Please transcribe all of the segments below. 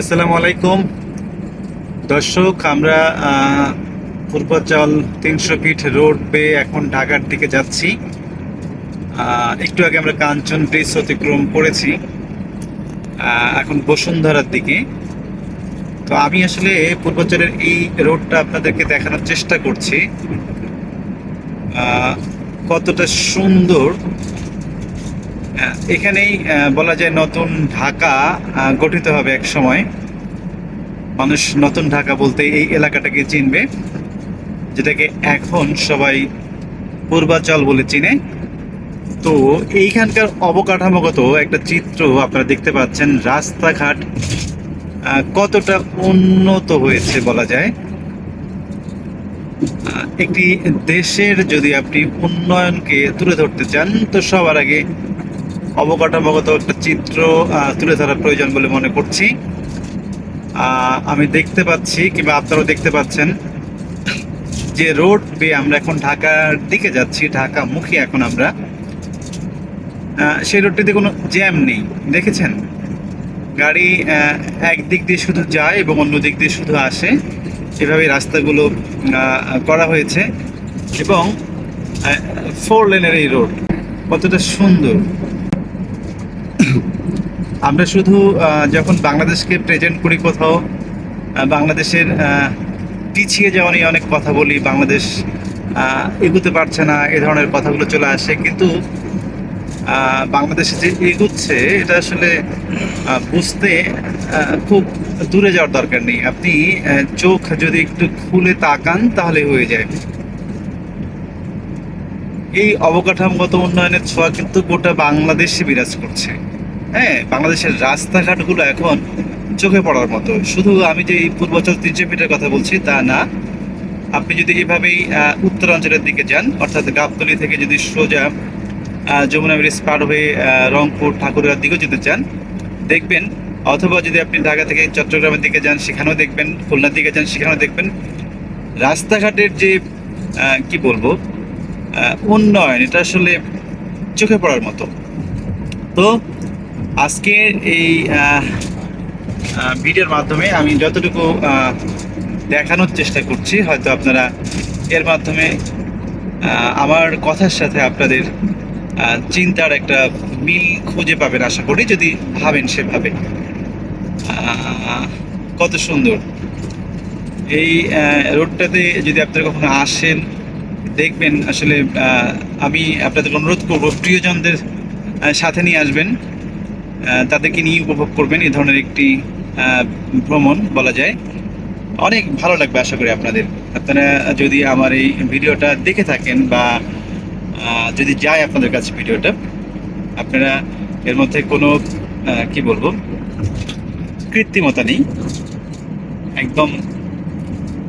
আসসালামু আলাইকুম। দর্শক, আমরা পূর্বাচল তিনশো ফিট রোড বেয়ে এখন ঢাকার দিকে যাচ্ছি। একটু আগে আমরা কাঞ্চন ব্রিজ অতিক্রম করেছি এখন বসুন্ধরার দিকে। তো আমি আসলে পূর্বাচলের এই রোডটা আপনাদেরকে দেখানোর চেষ্টা করছি। কতটা সুন্দর এখানেই বলা যায় নতুন ঢাকা গঠিত হবে এক সময়। মানুষ নতুন ঢাকা বলতে এই এলাকাটাকে চিনবে, যেটাকে এখন সবাই পূর্বাচল বলে চিনে। তো এইখানকার অবকাঠামোগত একটা চিত্র আপনারা দেখতে পাচ্ছেন, রাস্তাঘাট কতটা উন্নত হয়েছে বলা যায়। একটি দেশের যদি আপনি উন্নয়নকে তুলে ধরতে চান, তো সবার আগে অবকাঠামোগত একটা চিত্র তুলে ধরার প্রয়োজন বলে মনে করছি। আমি দেখতে পাচ্ছি কিংবা আপনারাও দেখতে পাচ্ছেন যে রোড বেয়ে আমরা এখন ঢাকার দিকে যাচ্ছি ঢাকা মুখী এখন আমরা। সেই রোডটিতে কোনো জ্যাম নেই দেখেছেন? গাড়ি আহ, একদিক দিয়ে শুধু যায় এবং অন্য দিক দিয়ে শুধু আসে। এভাবে রাস্তাগুলো করা হয়েছে এবং ফোর লেনের এই রোড কতটা সুন্দর। আমরা শুধু যখন বাংলাদেশকে প্রেজেন্ট করি কোথাও বাংলাদেশের পিছিয়ে যাওয়া নিয়ে অনেক কথা বলি, বাংলাদেশ এগুতে পারছে না, এ ধরনের কথাগুলো চলে আসে, কিন্তু বাংলাদেশে যে এগুচ্ছে, এটা আসলে বুঝতে খুব দূরে যাওয়ার দরকার নেই। আপনি চোখ যদি একটু খুলে তাকান, তাহলে হয়ে যায়। এই অবকাঠামোগত উন্নয়নের ছোঁয়া কিন্তু গোটা বাংলাদেশে বিরাজ করছে। হ্যাঁ বাংলাদেশের রাস্তাঘাটগুলো এখন চোখে পড়ার মতো। শুধু আমি যে এই পূর্বাচল তিনশো ফিটের কথা বলছি, তা না। আপনি যদি এভাবেই উত্তরাঞ্চলের দিকে যান, অর্থাৎ গাবতলি থেকে যদি সোজা যমুনা ব্রিজ পার হয়ে রংপুর ঠাকুরার দিকেও যেতে চান, দেখবেন, অথবা যদি আপনি ঢাকা থেকে চট্টগ্রামের দিকে যান, সেখানেও দেখবেন, খুলনার দিকে যান, সেখানেও দেখবেন, রাস্তাঘাটের যে কি বলব উন্নয়ন, এটা আসলে চোখে পড়ার মতো। তো আজকে এই ভিডিওর মাধ্যমে আমি যতটুকু দেখানোর চেষ্টা করছি, হয়তো আপনারা এর মাধ্যমে আমার কথার সাথে আপনাদের চিন্তার একটা মিল খুঁজে পাবেন আশা করি, যদি ভাবেন সেভাবে। কত সুন্দর। এই রোডটাতে যদি আপনারা কখনো আসেন, দেখবেন, আসলে আমি আপনাদের অনুরোধ করব, প্রিয়জনদের সাথে নিয়ে আসবেন। তাদেরকে নিয়ে উপভোগ করবেন এ ধরনের একটি ভ্রমণ বলা যায়। অনেক ভালো লাগবে আশা করি আপনাদের। আপনারা যদি আমার এই ভিডিওটা দেখে থাকেন বা যদি যায় আপনাদের কাছে ভিডিওটা আপনারা এর মধ্যে কোনো কি বলব কৃত্রিমতা নেই। একদম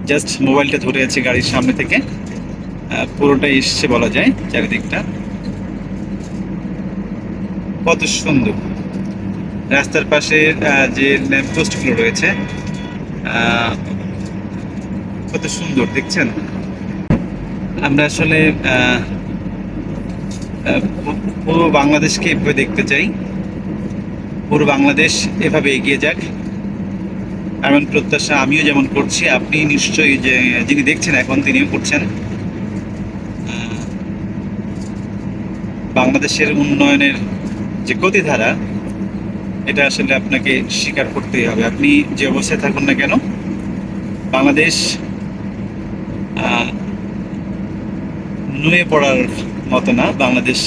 জাস্ট মোবাইলটা ধরে আছে গাড়ির সামনে থেকে আহ, পুরোটাই এসছে বলা যায় চারিদিকটা। কত সুন্দর। রাস্তার পাশে যে ল্যাম্পপোস্টগুলো রয়েছে কত সুন্দর, দেখছেন? আমরা আসলে পুরো বাংলাদেশকে এভাবে দেখতে চাই। পুরো বাংলাদেশ এভাবে এগিয়ে যাক। এমন প্রত্যাশা আমিও যেমন করছি, আপনি নিশ্চয়ই যে, যিনি দেখছেন এখন তিনিও করছেন। বাংলাদেশের উন্নয়নের যে গতিধারা এটা আসলে আপনাকে স্বীকার করতেই হবে। আপনি যে অবস্থায় থাকুন না কেন, বাংলাদেশ নুয়ে পড়ার মতো না, বাংলাদেশ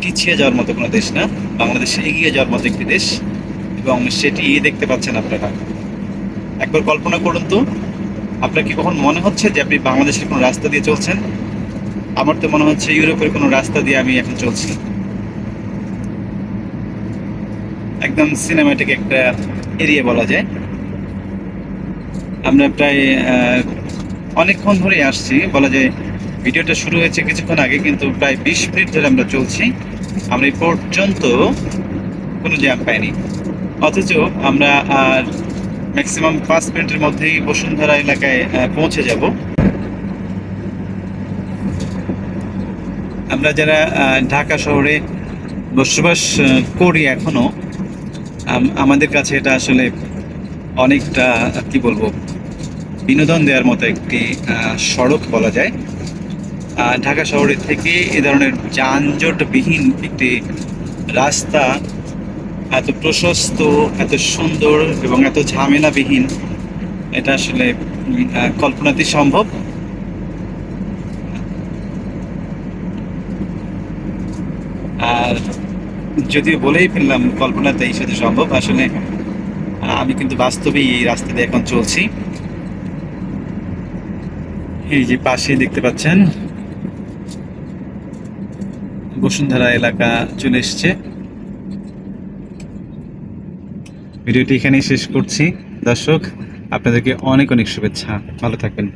পিছিয়ে যাওয়ার মতো কোনো দেশ না, বাংলাদেশ এগিয়ে যাওয়ার মতো একটি দেশ এবং সেটি দেখতে পাচ্ছেন আপনারা। একবার কল্পনা করুন তো, আপনার কি কখন মনে হচ্ছে যে আপনি বাংলাদেশের কোনো রাস্তা দিয়ে চলছেন? আমার তো মনে হচ্ছে ইউরোপের কোনো রাস্তা দিয়ে আমি এখন চলছি। একদম সিনেমাটিক একটা এরিয়া বলা যায়। আমরা প্রায় অনেকক্ষণ ধরেই আসছি। বলা যায় ভিডিওটা শুরু হয়েছে কিছুক্ষণ আগে, কিন্তু প্রায় বিশ মিনিট ধরে আমরা চলছি। আমরা এই পর্যন্ত কোনো জ্যাম পাইনি। অথচ আমরা আর ম্যাক্সিমাম পাঁচ মিনিটের মধ্যেই বসুন্ধরা এলাকায় পৌঁছে যাব। আমরা যারা ঢাকা শহরে বসবাস করি এখনও আম- আমাদের কাছে এটা আসলে অনেকটা, কি বলব, বিনোদন দেওয়ার মতো একটি সড়ক বলা যায়। ঢাকা শহরের থেকে এ ধরনের যানজটবিহীন একটি রাস্তা এত প্রশস্ত, এত সুন্দর এবং এত ঝামেলাবিহীন, এটা আসলে কল্পনাতেই সম্ভব। আর যদিও বলেই ফেললাম কল্পনাতেই শুধু সম্ভব। আসলে আমি কিন্তু বাস্তবেই এই রাস্তা দিয়ে এখন চলছি। এই যে পাশে দেখতে পাচ্ছেন, বসুন্ধরা এলাকা চলে এসছে। ভিডিওটি এখানেই শেষ করছি। দর্শক, আপনাদেরকে অনেক অনেক শুভেচ্ছা। ভালো থাকবেন।